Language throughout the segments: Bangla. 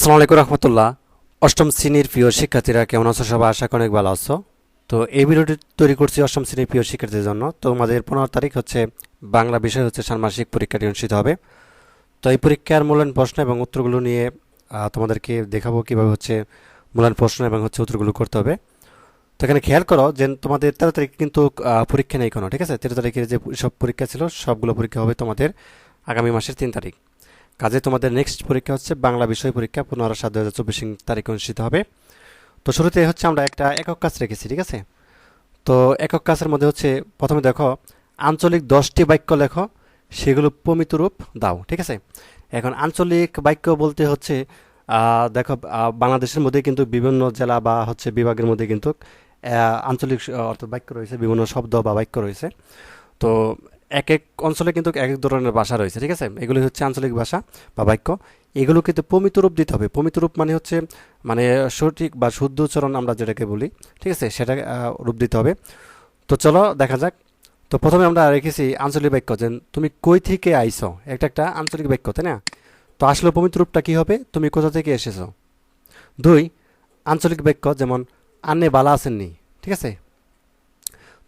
আসসালামু আলাইকুম রহমতুল্লাহ। অষ্টম শ্রেণির প্রিয় শিক্ষার্থীরা, কেমন আছো সবাই? আশা করি অনেক ভালো আছো। তো এই ভিডিওটি তৈরি করছি অষ্টম শ্রেণির প্রিয় শিক্ষার্থীদের জন্য। তো আমাদের পনেরো তারিখ হচ্ছে বাংলা বিষয় হচ্ছে ষান্মাসিক পরীক্ষাটি অনুষ্ঠিত হবে। তো এই পরীক্ষার মূল্যায়ন প্রশ্ন এবং উত্তরগুলো নিয়ে তোমাদেরকে দেখাবো কীভাবে হচ্ছে মূল্যায়ন প্রশ্ন এবং হচ্ছে উত্তরগুলো করতে হবে। তো এখানে খেয়াল করো যে তোমাদের তেরো তারিখ কিন্তু পরীক্ষা নেই কোনো ঠিক আছে? তেরো তারিখের যে সব পরীক্ষা ছিল, সবগুলো পরীক্ষা হবে তোমাদের আগামী মাসের তিন তারিখ। কাজে তোমাদের নেক্সট পরীক্ষা হচ্ছে বাংলা বিষয় পরীক্ষা, পনেরো সাত দু হাজার চব্বিশ তারিখ অনুষ্ঠিত হবে। তো শুরুতে হচ্ছে আমরা একটা একক কাজ রেখেছি, ঠিক আছে? তো একক কাজের মধ্যে হচ্ছে প্রথমে দেখো, আঞ্চলিক দশটি বাক্য লেখো, সেগুলো প্রমিত রূপ দাও, ঠিক আছে? এখন আঞ্চলিক বাক্য বলতে হচ্ছে দেখো বাংলাদেশের মধ্যে কিন্তু বিভিন্ন জেলা বা হচ্ছে বিভাগের মধ্যে কিন্তু আঞ্চলিক অর্থাৎ বাক্য রয়েছে, বিভিন্ন শব্দ বা বাক্য রয়েছে। তো এক এক অঞ্চলে কিন্তু এক এক ধরনের ভাষা রয়েছে, ঠিক আছে? এগুলি হচ্ছে আঞ্চলিক ভাষা বা বাক্য। এগুলো কিন্তু প্রমিত রূপ দিতে হবে। প্রমিত রূপ মানে হচ্ছে মানে সঠিক বা শুদ্ধ উচ্চারণ আমরা যেটাকে বলি, ঠিক আছে? সেটা রূপ দিতে হবে। তো চলো দেখা যাক। তো প্রথমে আমরা রেখেছি আঞ্চলিক বাক্য যে তুমি কই থেকে আইছো? একটা একটা আঞ্চলিক বাক্য, তাই না? তো আসলে প্রমিত রূপটা কী হবে? তুমি কোথা থেকে এসেছ? দুই, আঞ্চলিক বাক্য যেমন, আন্নে বালা আছেননি ঠিক আছে?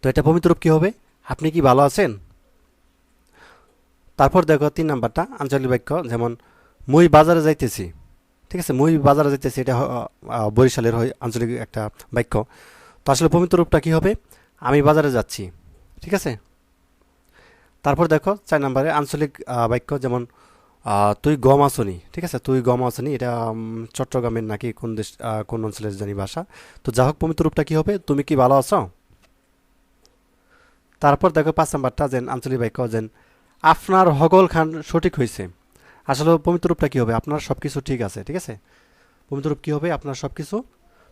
তো এটা প্রমিত রূপ কী হবে? আপনি কি ভালো আছেন? তারপর দেখো তিন নাম্বারটা, আঞ্চলিক বাক্য, যেমন, মুই বাজারে যাইতেছি। ঠিক আছে? মুই বাজারে যাইতেছি এটা বরিশালের হয় আঞ্চলিক একটা বাক্য। তো আসলে প্রমিত রূপটা কী হবে? আমি বাজারে যাচ্ছি। ঠিক আছে? তারপর দেখো চার নম্বরে আঞ্চলিক বাক্য, যেমন তুই গম আসনি। ঠিক আছে? তুই গম আসনি? এটা চট্টগ্রামের নাকি কোন দেশ কোন অঞ্চলের জানি ভাষা। তো যা হোক প্রমিত রূপটা কী হবে? তুমি কি ভালো আছো? তারপর দেখো পাঁচ নাম্বারটা, যেন, আঞ্চলিক বাক্য, যেন আপনার হগল খান সঠিক হয়েছে। আসলে পবিত্র রূপটা কী হবে? আপনার সব কিছু ঠিক আছে ঠিক আছে? পবিত্র রূপ কী হবে? আপনার সব কিছু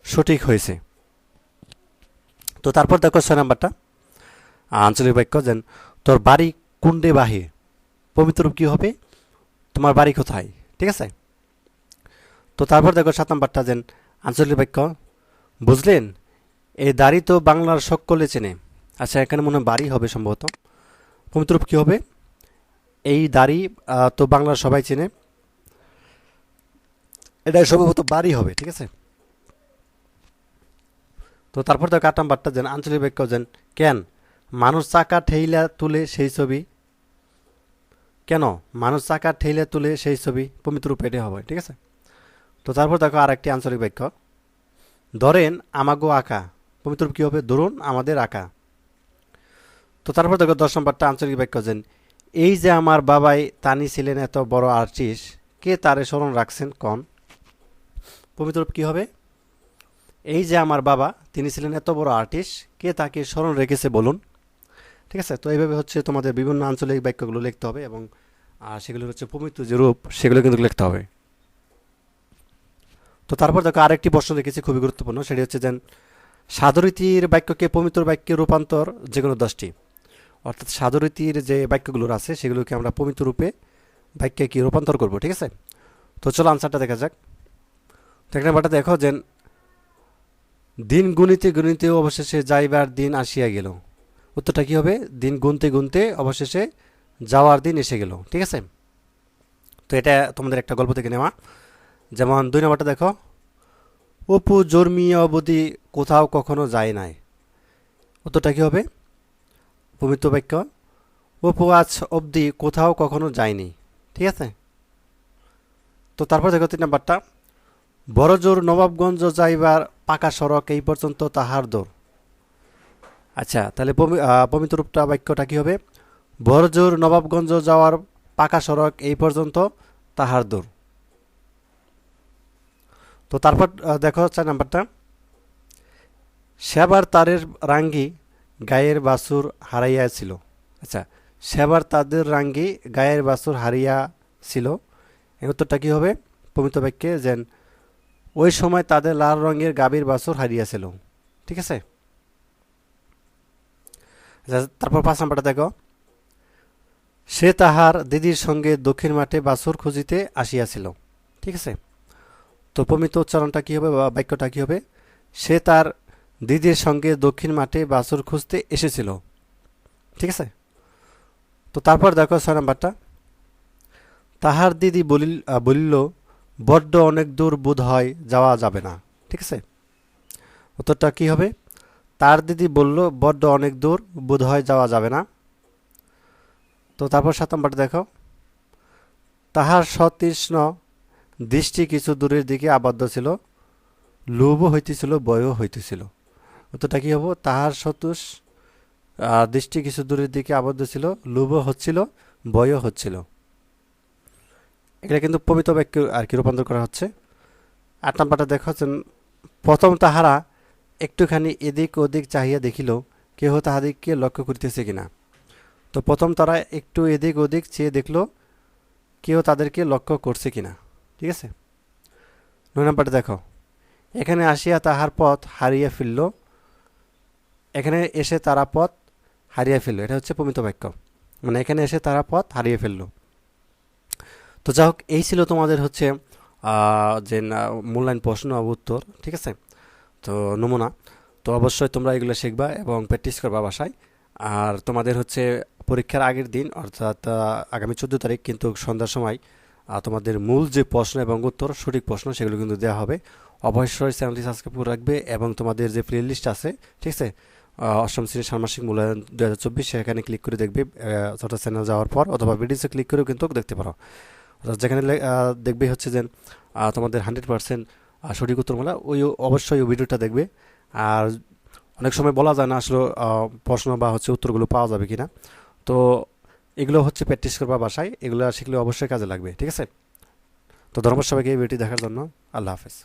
সঠিক হয়েছে। তো তারপর দেখো ছয় নাম্বারটা। আঞ্চলিক বাক্য যেন, তোর বাড়ি কুণ্ডে বাহে পবিত্ররূপ কী হবে? তোমার বাড়ি কোথায়? ঠিক আছে? তো তারপর দেখো সাত নাম্বারটা যেন, আঞ্চলিক বাক্য, বুঝলেন? এই দাড়ি তো বাংলার সকলে চেনে। আচ্ছা এখানে মনে হয় বাড়ি হবে সম্ভবত। পবিত্ররূপ কী হবে? এই দাড়ি তো বাংলার সবাই চেনে। এটা সম্ভবত বাড়ি হবে, ঠিক আছে? তো তারপর তো আট নাম্বারটা যেন, আঞ্চলিক বাক্য যেন। কেন? মানুষ চাকা ঠেইলা তুলে সেই ছবি। কেন? মানুষ চাকা ঠেইলা তুলে সেই ছবি পবিত্র পেটে হবে, ঠিক আছে? তো তারপর দেখো আর একটি আঞ্চলিক বাক্য ধরেন, আমাগো আঁকা। পবিত্র কী হবে? ধরুন, আমাদের আঁকা। তো তারপর দেখো দশ নম্বরটা আঞ্চলিক বাক্য যেন। এই যে আমার বাবাই তানি ছিলেন এত বড় আর্টিস্ট কে তারে স্মরণ রাখছেন কন? পবিত্র কী হবে? এই যে আমার বাবা, তিনি ছিলেন এত বড় আর্টিস্ট কে তাকে স্মরণ রেখেছে বলুন? ঠিক আছে? তো এইভাবে হচ্ছে তোমাদের বিভিন্ন আঞ্চলিক বাক্যগুলো লিখতে হবে এবং সেগুলো হচ্ছে পবিত্র যে রূপ, সেগুলো কিন্তু লিখতে হবে। তো তারপর দেখো আরেকটি প্রশ্ন লিখেছি খুবই গুরুত্বপূর্ণ, সেটি হচ্ছে যেন সাধুরীতির বাক্যকে পবিত্র বাক্যে রূপান্তর যে কোনো দশটি। অর্থাৎ সাধুরীতির যে বাক্যগুলো আছে, সেগুলোকে আমরা পবিত্র রূপে বাক্যে কি রূপান্তর করব, ঠিক আছে? তো চলো আনসারটা দেখা যাক। তো এক নাম্বারটা দেখো যে, দিন গুনিতে গুনিতে অবশেষে যাইবার দিন আসিয়া গেল। উত্তরটা কি হবে? দিন গুনতে গুনতে অবশেষে যাওয়ার দিন এসে গেল। ঠিক আছে? তো এটা তোমাদের একটা গল্প থেকে নেওয়া। যেমন দুই নম্বরটা দেখো, অপু জন্মিয়া অবধি কোথাও কখনো যায় নাই। উত্তরটা কি হবে? পবিত্র বাক্য আজ অবধি কোথাও কখনো যায়নি ঠিক আছে? তো তারপর দেখো তিন নাম্বারটা বড়জোর নবাবগঞ্জ যাইবার পাকা সড়ক এই পর্যন্ত তাহার দৌড় আচ্ছা তাহলে পবিত্র রূপটা, বাক্যটা কী হবে? বড়জোর নবাবগঞ্জ যাওয়ার পাকা সড়ক এই পর্যন্ত তাহার দৌড় তো তারপর দেখো চার নাম্বারটা সেবার তারের রাঙ্গি গায়ের বাছুর হারাইয়াছিল। আচ্ছা সেবার তাদের রাঙ্গি গায়ের বাছুর হারিয়া ছিল এই উত্তরটা কী হবে? পবিত্র বাক্যে যেন ওই সময় তাদের লাল রঙের গাভীর বাছুর হারিয়াছিল। ঠিক আছে? আচ্ছা, তারপর পাঁচ নাম্বারটা দেখো। সে তাহার দিদির সঙ্গে দক্ষিণ মাঠে বাছুর খুঁজিতে আসিয়াছিল। ঠিক আছে? তো পবিত্র উচ্চারণটা কী হবে বা বাক্যটা কী হবে? সে তার দিদির সঙ্গে দক্ষিণ মাঠে বাছুর খুঁজতে এসেছিল। ঠিক আছে? তো তারপর দেখো ছয় নাম্বারটা। তাহার দিদি বলিল বলিল, বড্ড অনেক দূর বোধ হয় যাওয়া যাবে না। ঠিক আছে? উত্তরটা কি হবে? তার দিদি বলল, বড্ড অনেক দূর বোধ হয় যাওয়া যাবে না। তো তারপর সাত নম্বরটা দেখো। তাহার সতৃষ্ণ দৃষ্টি কিছু দূরের দিকে আবদ্ধ ছিল। লোভও হইতেছিল, বয়ও হইতেছিল। উত্তরটা কি হব? তাহার সতুষ দৃষ্টি কিছু দূরের দিকে আবদ্ধ ছিল লোভও হচ্ছিল বয়ও হচ্ছিল। এটা কিন্তু পবিত্র বাক্য আর কি রূপান্তর করা হচ্ছে। আট নাম্বারটা দেখা প্রথম তাহারা একটুখানি এদিক ওদিক চাহিয়া দেখিল, কেহ তাহাদিগকে লক্ষ্য করিতেছে কিনা। তো প্রথম তারা একটু এদিক ওদিক চেয়ে দেখল কেউ তাদেরকে লক্ষ্য করছে কিনা। ঠিক আছে? নয় নাম্বারটা দেখো, এখানে আসিয়া তাহার পথ হারিয়ে ফেলল এখানে এসে তারা পথ হারিয়ে ফেলল। এটা হচ্ছে পবিত্র বাক্য। মানে এখানে এসে তারা পথ হারিয়ে ফেলল। তো যাই হোক, এই ছিল তোমাদের হচ্ছে যে মূল্যায়ন প্রশ্ন উত্তর, ঠিক আছে? তো নমুনা। তো অবশ্যই তোমরা এগুলো শিখবা এবং প্র্যাকটিস করবা বাসায়। আর তোমাদের হচ্ছে পরীক্ষার আগের দিন, অর্থাৎ আগামী চোদ্দ তারিখ কিন্তু সন্ধ্যার সময় তোমাদের মূল যে প্রশ্ন এবং উত্তর, সঠিক প্রশ্ন সেগুলো কিন্তু দেওয়া হবে। অবশ্যই চ্যানেলটি সাবস্ক্রাইব করে রাখবে এবং তোমাদের যে প্লে লিস্ট আছে, ঠিক আছে? অষ্টম শ্রেণির ষান্মাসিক মূল্যায়ন দু হাজার চব্বিশ সেখানে ক্লিক করে দেখবে অর্থাৎ চ্যানেল যাওয়ার পর অথবা ভিডিওসে ক্লিক করেও কিন্তু দেখতে পারো। অর্থাৎ যেখানে দেখবে হচ্ছে যে তোমাদের হান্ড্রেড পার্সেন্ট সঠিক উত্তর বলা ওই অবশ্যই ওই ভিডিওটা দেখবে। আর অনেক সময় বলা যায় না আসলে প্রশ্ন বা হচ্ছে উত্তরগুলো পাওয়া যাবে কিনা। তো এগুলো হচ্ছে প্র্যাকটিস করবা বাসায়, এগুলো শিখলে অবশ্যই কাজে লাগবে, ঠিক আছে? তো ধন্যবাদ সবাইকে এই ভিডিওটি দেখার জন্য। আল্লাহ হাফেজ।